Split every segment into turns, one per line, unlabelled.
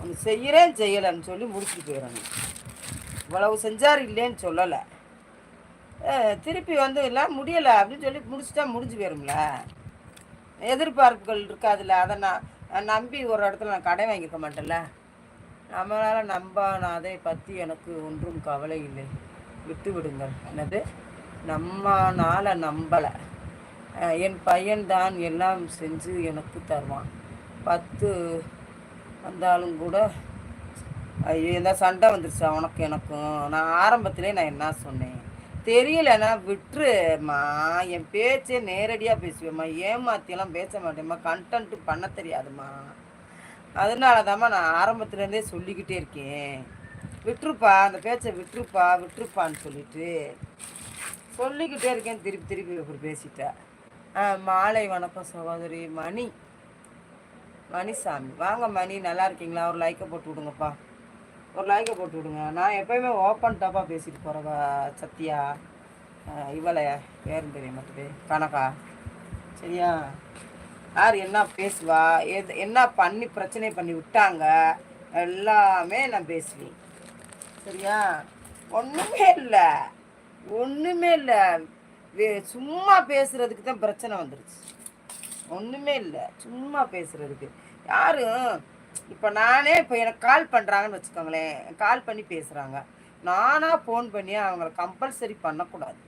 ஒன்று செய்கிறேன் செய்யலைன்னு சொல்லி முடிச்சுட்டு போயிடணும் இவ்வளவு செஞ்சார் இல்லைன்னு சொல்லலை. திருப்பி வந்து இல்லை முடியலை அப்படின்னு சொல்லி முடிச்சுட்டா முடிஞ்சு போயிரும்ல. எதிர்பார்ப்புகள் இருக்காதுல்ல அதை நான் நம்பி ஒரு இடத்துல நான் கடை வாங்கியிருக்க மாட்டேன்ல. நம்மளால் நம்பானாதை பற்றி எனக்கு ஒன்றும் கவலை இல்லை. விட்டு விடுங்கள். என்னது? நம்மனால் நம்பலை. என் பையன்தான் எல்லாம் செஞ்சு எனக்கு தருவான். பத்து வந்தாலும் கூட ஐயோ இந்த சண்டை வந்துருச்சா. உனக்கு எனக்கும். நான் ஆரம்பத்திலே நான் என்ன சொன்னேன்? தெரியலன்னா விட்டுருமா. என் பேச்சே நேரடியாக பேசுவேம்மா. ஏமாத்தியெல்லாம் பேச மாட்டேம்மா. கண்டென்ட்டு பண்ண தெரியாதும்மா. அதனால தாம்மா நான் ஆரம்பத்துலேருந்தே சொல்லிக்கிட்டே இருக்கேன். விட்டுருப்பா. அந்த பேச்சை விட்டுருப்பா. விட்டுருப்பான்னு சொல்லிட்டு சொல்லிக்கிட்டே இருக்கேன். திருப்பி திருப்பி இப்படி பேசிட்டா. மாலை வணக்கம் சகோதரி மணி. மணிசாமி. வாங்க மணி நல்லா இருக்கீங்களா? ஒரு லைக்கை போட்டு விடுங்கப்பா. ஒரு லைக்கை போட்டு விடுங்க. நான் எப்பயுமே ஓப்பன் டாப்பாக பேசிட்டு போகிறவா சத்யா அஹ் இவளை பேரும் தெரிய மாட்டேது. கனகா. சரியா? யார் என்ன பேசுவா? எது என்ன பண்ணி பிரச்சனை பண்ணி விட்டாங்க? எல்லாமே நான் பேசுவேன். சரியா? ஒன்றுமே இல்லை. ஒன்றுமே இல்லை. சும்மா பேசுறதுக்கு தான் பிரச்சனை வந்துருச்சு. ஒன்றுமே இல்லை. சும்மா பேசுகிறதுக்கு யாரும் இப்போ நானே இப்போ எனக்கு கால் பண்ணுறாங்கன்னு வச்சுக்கோங்களேன். கால் பண்ணி பேசுகிறாங்க நானாக ஃபோன் பண்ணி அவங்கள கம்பல்சரி பண்ணக்கூடாது.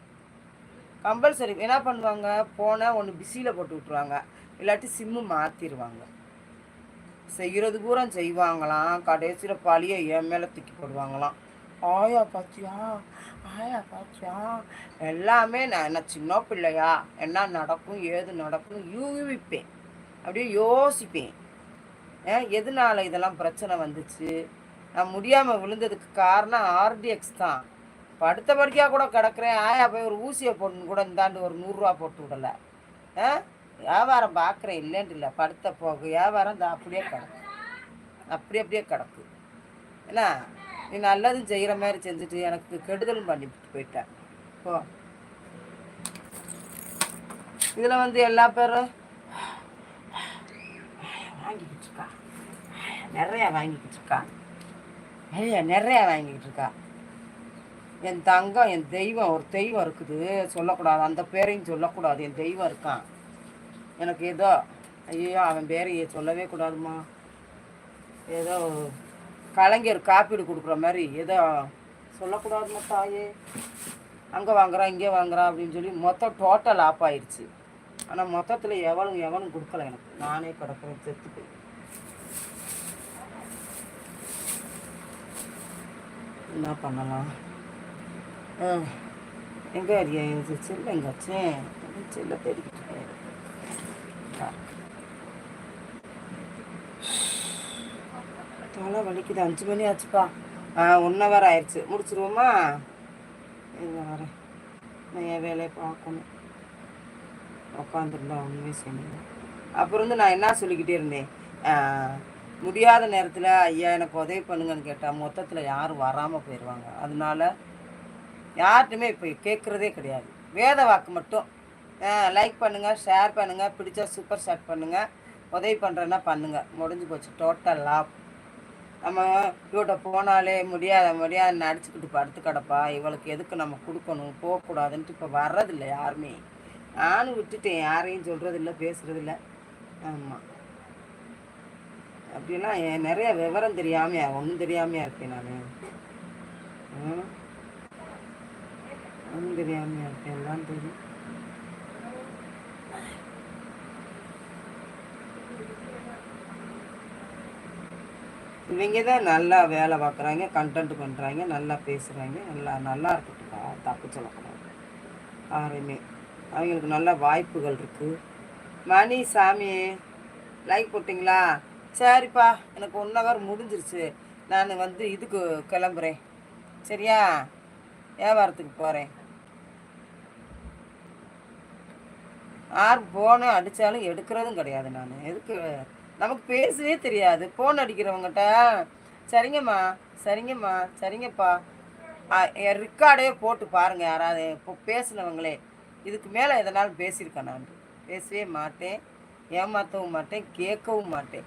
கம்பல்சரி என்ன பண்ணுவாங்க? ஃபோனை ஒன்று பிஸியில் போட்டு விட்ருவாங்க இல்லாட்டி சிம்மு மாற்றிடுவாங்க செய்கிறது பூரா செய்வாங்களாம். கடைசியில் பழியை என் மேலே தூக்கி போடுவாங்களாம். ஆயா பாத்தியா? ஆயா பாத்தியா? எல்லாமே நான் என்ன சின்ன பிள்ளையா. என்ன நடக்கும் ஏது நடக்கும் யூகிப்பேன். அப்படியே யோசிப்பேன். ஏன் எதனால இதெல்லாம் பிரச்சனை வந்துச்சு? நான் முடியாமல் விழுந்ததுக்கு காரணம் ஆர்டிஎக்ஸ் தான். படுத்த படுக்கையாக கூட கிடக்குறேன். ஆயா போய் ஒரு ஊசியை போடணும் கூட இந்தாண்டு ஒரு நூறுரூவா போட்டு விடலை. ஆ வியாபாரம் பார்க்குறேன். இல்லைன்ட்டு இல்லை. படுத்த போக வியாபாரம் இந்த அப்படியே கிடக்கு. அப்படி அப்படியே கிடக்கு. என்ன? நீ நல்லதும் செய்கிற மாதிரி செஞ்சுட்டு எனக்கு கெடுதலும் பண்ணிவிட்டு போயிட்டேன் போ. இதில் வந்து எல்லா பேரும் வாங்கிக்கிட்டு இருக்கா? நிறையா வாங்கிக்கிட்டு இருக்கா? நிறையா நிறையா வாங்கிக்கிட்டு இருக்கா? என் தங்கம் என் தெய்வம் ஒரு தெய்வம் இருக்குது சொல்லக்கூடாது. அந்த பேரையும் சொல்லக்கூடாது. என் தெய்வம் இருக்கான். எனக்கு ஏதோ ஐயோ அவன் பேரையே சொல்லவே கூடாதும்மா. ஏதோ கலைஞர் காப்பீடு கொடுக்குற மாதிரி ஏதோ சொல்லக்கூடாதுமா தாயே. அங்கே வாங்குறா இங்கே வாங்குறா அப்படின்னு சொல்லி மொத்தம் டோட்டல் ஆஃப் ஆயிடுச்சு ஆனால் மொத்தத்தில் எவனும் எவனும் கொடுக்கல எனக்கு. நானே கிடக்கிறேன் செத்து போய். என்ன பண்ணலாம்? எங்கே அறியா இது செல்ல எங்காச்சே செல்ல தேடிக்கிட்டு இருக்கேன். ஆ. தலை வலிக்குது. அஞ்சு மணி ஆச்சுப்பா. ஆ ஒன் ஹவர் ஆயிடுச்சு. முடிச்சிருவோமா? இது வரேன் நான் என் வேலையை பார்க்கணும். உட்காந்துருந்தா ஒன்றுமே செய்யணும் அப்புறம் வந்து நான் என்ன சொல்லிக்கிட்டே இருந்தேன்? முடியாத நேரத்தில் ஐயா எனக்கு உதவி பண்ணுங்கன்னு கேட்டால் மொத்தத்தில் யாரும் வராமல் போயிடுவாங்க அதனால யார்கிட்டுமே இப்போ கேட்குறதே கிடையாது. வேத வாக்கு மட்டும். லைக் பண்ணுங்கள் ஷேர் பண்ணுங்கள் பிடிச்சா சூப்பர் ஷாட் பண்ணுங்கள் உதவி பண்ணுறேன்னா பண்ணுங்கள் முடிஞ்சு போச்சு. டோட்டல் லாப் நம்ம இவட்ட போனாலே முடியாத முடியாத நடிச்சுக்கிட்டு படுத்து கிடப்பா. இவளுக்கு எதுக்கு நம்ம கொடுக்கணும்? போகக்கூடாதுன்ட்டு இப்போ வர்றதில்ல யாருமே. நானும் விட்டுட்டேன். யாரையும் சொல்கிறதில்ல பேசுகிறதில்ல ஆமாம் அப்படிலாம் எ- நிறைய விவரம் தெரியாமையா ஒன்றும் தெரியாமையா இருக்கேன் நான். ஒன்றும் தெரியாமையா இருக்கேன். எல்லாம் தெரியும். இவங்க தான் நல்லா வேலை பார்க்குறாங்க கண்டென்ட் பண்ணுறாங்க நல்லா பேசுகிறாங்க நல்லா நல்லா இருக்கட்டும்ப்பா தப்பு சொல்லக்கூடாது யாரையுமே அவங்களுக்கு நல்ல வாய்ப்புகள் இருக்குது மணி சாமி லைக் போட்டிங்களா? சரிப்பா எனக்கு ஒன் ஹவர் முடிஞ்சிருச்சு. நான் வந்து இதுக்கு கிளம்புறேன். சரியா? வியாபாரத்துக்கு போகிறேன் யார் ஃபோனு அடித்தாலும் எடுக்கிறதும் கிடையாது நான். எதுக்கு நமக்கு பேசவே தெரியாது. ஃபோன் அடிக்கிறவங்ககிட்ட சரிங்கம்மா சரிங்கம்மா சரிங்கப்பா. என் ரெக்கார்டே போட்டு பாருங்கள் யாராவது இப்போ பேசினவங்களே. இதுக்கு மேலே எதனாலும் பேசியிருக்கேன் நான். பேசவே மாட்டேன் ஏமாற்றவும் மாட்டேன் கேட்கவும் மாட்டேன்.